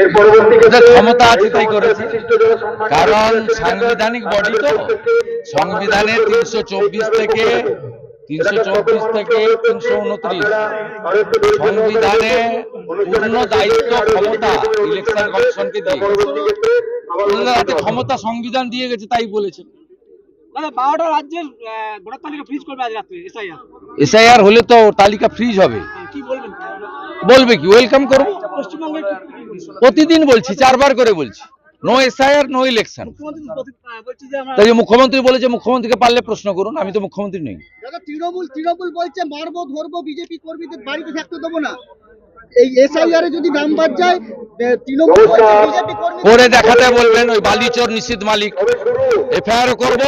এর পরবর্তী ক্ষমতা আছে তাই করেছে। কারণ সাংবিধানিক বডি তো সংবিধানের তিনশো চব্বিশ থেকে তিনশো চব্বিশ থেকে তিনশো উনত্রিশ। সংবিধানে পূর্ণ দায়িত্ব ক্ষমতা ইলেকশন কমিশনকে দিয়ে। ক্ষমতা সংবিধান দিয়ে গেছে তাই বলেছে। মানে বারোটা রাজ্যের ভোটার তালিকা ফ্রিজ করবে আজ রাত্রে এসআইআর এসআইআর হলে তো তালিকা ফ্রিজ হবে। বলবে কি? ওয়েলকাম করব? প্রতিদিন বলছি চারবার করে বলছি। নো এসআইআর নো ইলেকশন তাই যে মুখ্যমন্ত্রী বলেছে মুখ্যমন্ত্রীকে পারলে প্রশ্ন করুন আমি তো মুখ্যমন্ত্রী নই। তৃণমূল তৃণমূল বলছে মারবো ধরবো বিজেপি কর্মীদের বাড়িতে থাকতে দেবো না। এই এসআইআর যদি নাম বাদ যায় তৃণমূল করে দেখাতে বলবেন ওই বালিচোর নিশ্চিত মালিক। এফআইআর করব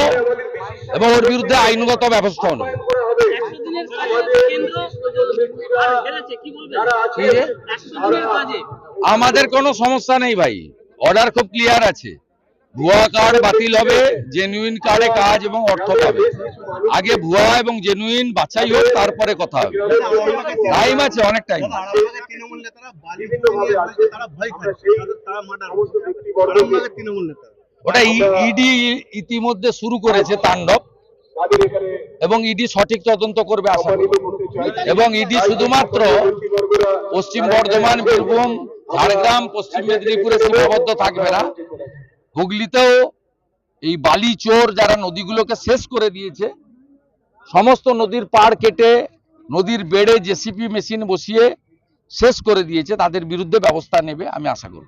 এবং ওর বিরুদ্ধে আইনগত ব্যবস্থা নেব। আমাদের কোনো সমস্যা নেই ভাই। অর্ডার খুব ক্লিয়ার আছে। ভুয়া কার্ড বাতিল হবে জেনুইন কার্ডে কাজ এবং অর্থ পাবে। আগে ভুয়া এবং জেনুইন বাছাই হোক তারপরে কথা হবে। টাইম আছে অনেক টাইম ওটা ইডি ইতিমধ্যে শুরু করেছে তাণ্ডব। এবং ইডি সঠিক তদন্ত করবে আশা এবং ইডি শুধুমাত্র পশ্চিম বর্ধমান বীরভূম ঝাড়গ্রাম পশ্চিম মেদিনীপুরে সীমাবদ্ধ থাকবে না। হুগলিতেও এই বালি চোর যারা নদীগুলোকে শেষ করে দিয়েছে সমস্ত নদীর পাড় কেটে নদীর বেড়ে জেসিপি মেশিন বসিয়ে শেষ করে দিয়েছে তাদের বিরুদ্ধে ব্যবস্থা নেবে আমি আশা করি।